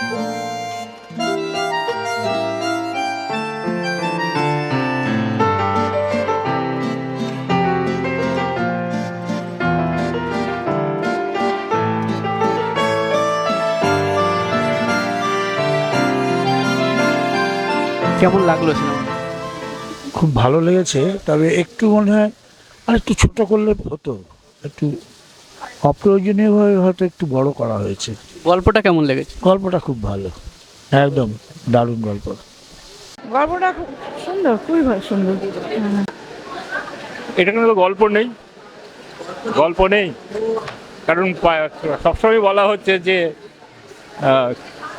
কেমন লাগল খুব ভালো লেগেছে, তবে একটু মনে হয় আর একটু ছোট করলে হতো, একটু অপ্রয়োজনীয়ভাবে হয়তো একটু বড় করা হয়েছে। গল্পটা কেমন লেগেছে? গল্পটা খুব ভালো। একদম দারুণ গল্প। গল্পটা খুব সুন্দর খুবই ভালো সুন্দর। এটা কোনো গল্প নেই। গল্প নেই। কারণ সবসময় বলা হচ্ছে যে আহ,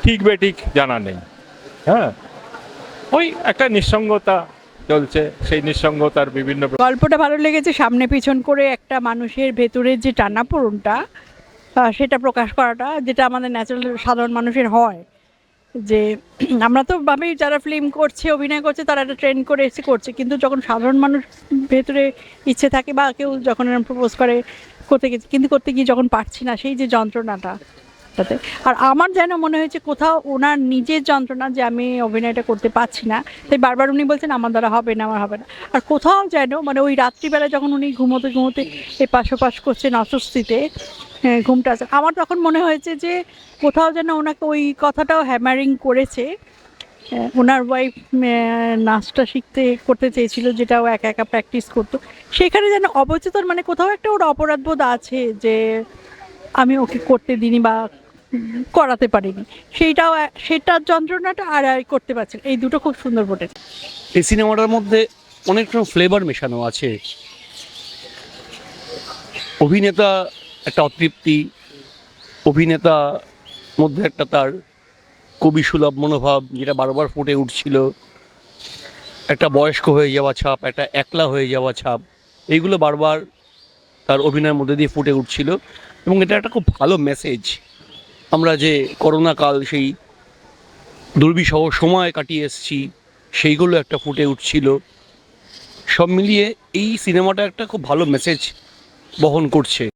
ঠিক বেঠিক জানা নেই। হ্যাঁ? ওই একটা নিঃসঙ্গতা চলছে সেই নিঃসঙ্গতার বিভিন্ন গল্পটা ভালো লেগেছে, সামনে পিছন করে একটা মানুষের ভেতরের যে টানাপোড়নটা সেটা প্রকাশ করাটা, যেটা আমাদের ন্যাচারাল সাধারণ মানুষের হয়। যে আমরা তো ভাবি যারা ফিল্ম করছে, অভিনয় করছে, তারা একটা ট্রেন করে এসে করছে। কিন্তু যখন সাধারণ মানুষ ভেতরে ইচ্ছে থাকে বা কেউ যখন প্রপোজ করে, করতে গেছে কিন্তু করতে গিয়ে যখন পারছি না, সেই যে যন্ত্রণাটা তাতে। আর আমার যেন মনে হয়েছে কোথাও ওনার নিজের যন্ত্রণা যে আমি অভিনয়টা করতে পারছি না, তাই বারবার উনি বলছেন, আমার দ্বারা হবে না, আমার হবে না। আর কোথাও যেন মানে ওই রাত্রিবেলা যখন উনি ঘুমোতে ঘুমোতে এ পাশোপাশ করছেন অস্বস্তিতে ঘুমটা আছে। আমার তখন মনে হয়েছে যে কোথাও যেন ওনাকে ওই কথাটাও হ্যামারিং করেছে। ওনার ওয়াইফ নাচটা শিখতে, করতে চেয়েছিল যেটা ও একা একা প্র্যাকটিস করতো। সেখানে যেন অবচেতন মানে কোথাও একটা ওর অপরাধবোধ আছে যে আমি ওকে করতে দিইনি বা করাতে পারিনি। সেইটাও সেটার যন্ত্রণাটা আর আর করতে পারছে না। এই দুটো খুব সুন্দর ফুটেছে এই সিনেমাটার মধ্যে অনেক রকম ফ্লেভার মেশানো আছে। অভিনেতা একটা অতৃপ্তি, অভিনেতা মধ্যে একটা তার কবি সুলভ মনোভাব, যেটা বারবার ফুটে উঠছিল। একটা বয়স্ক হয়ে যাওয়া ছাপ, একটা একলা হয়ে যাওয়া ছাপ, এইগুলো বারবার তার অভিনয়ের মধ্যে দিয়ে ফুটে উঠছিল। এবং এটা একটা খুব ভালো মেসেজ আমরা যে করোনা কাল সেই দুর্বিষহ সময় কাটিয়ে এসেছি, সেইগুলো একটা ফুটে উঠছিল। সব মিলিয়ে এই সিনেমাটা একটা খুব ভালো মেসেজ বহন করছে।